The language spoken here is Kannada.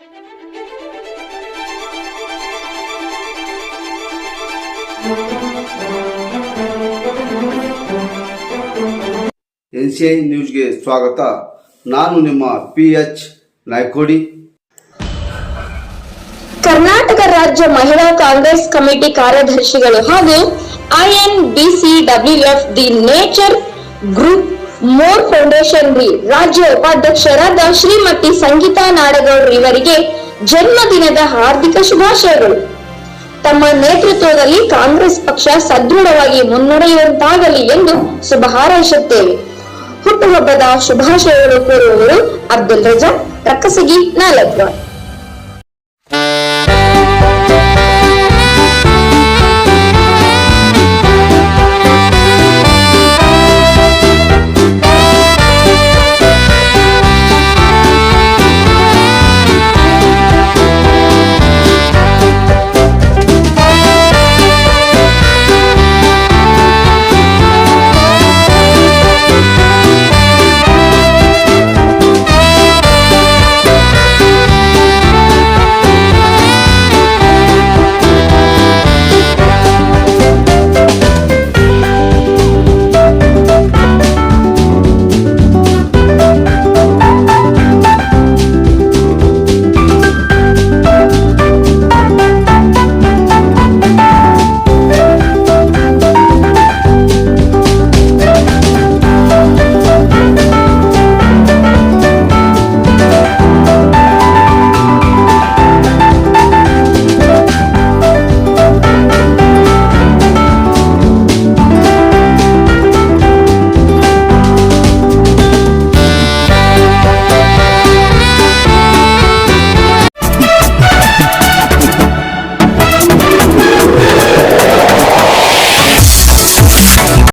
ಎನ್ ಸಿ ಐ ನ್ಯೂಸ್ಗೆ ಸ್ವಾಗತ. ನಾನು ನಿಮ್ಮ ಪಿ ಎಚ್ ನಾಯ್ಕೋಡಿ. ಕರ್ನಾಟಕ ರಾಜ್ಯ ಮಹಿಳಾ ಕಾಂಗ್ರೆಸ್ ಕಮಿಟಿ ಕಾರ್ಯದರ್ಶಿಗಳು ಹಾಗೂ INBCWF the nature group more foundation ರಿ ರಾಜ್ಯ ಉಪಾಧ್ಯಕ್ಷರಾದ ಶ್ರೀಮತಿ ಸಂಗೀತಾ ನಾಡಗೌಡ್ರ ಇವರಿಗೆ ಜನ್ಮದಿನದ ಹಾರ್ದಿಕ ಶುಭಾಶಯಗಳು. ತಮ್ಮ ನೇತೃತ್ವದಲ್ಲಿ ಕಾಂಗ್ರೆಸ್ ಪಕ್ಷ ಸದೃಢವಾಗಿ ಮುನ್ನಡೆಯುವಂತಾಗಲಿ ಎಂದು ಶುಭ ಹಾರೈಸುತ್ತೇವೆ. ಹುಟ್ಟುಹಬ್ಬದ ಶುಭಾಶಯಗಳು ಕೋರುವವರು ಅಬ್ದುಲ್ ರಜಾ ರಕ್ಕಸಗಿ ನಾಲ್ಕು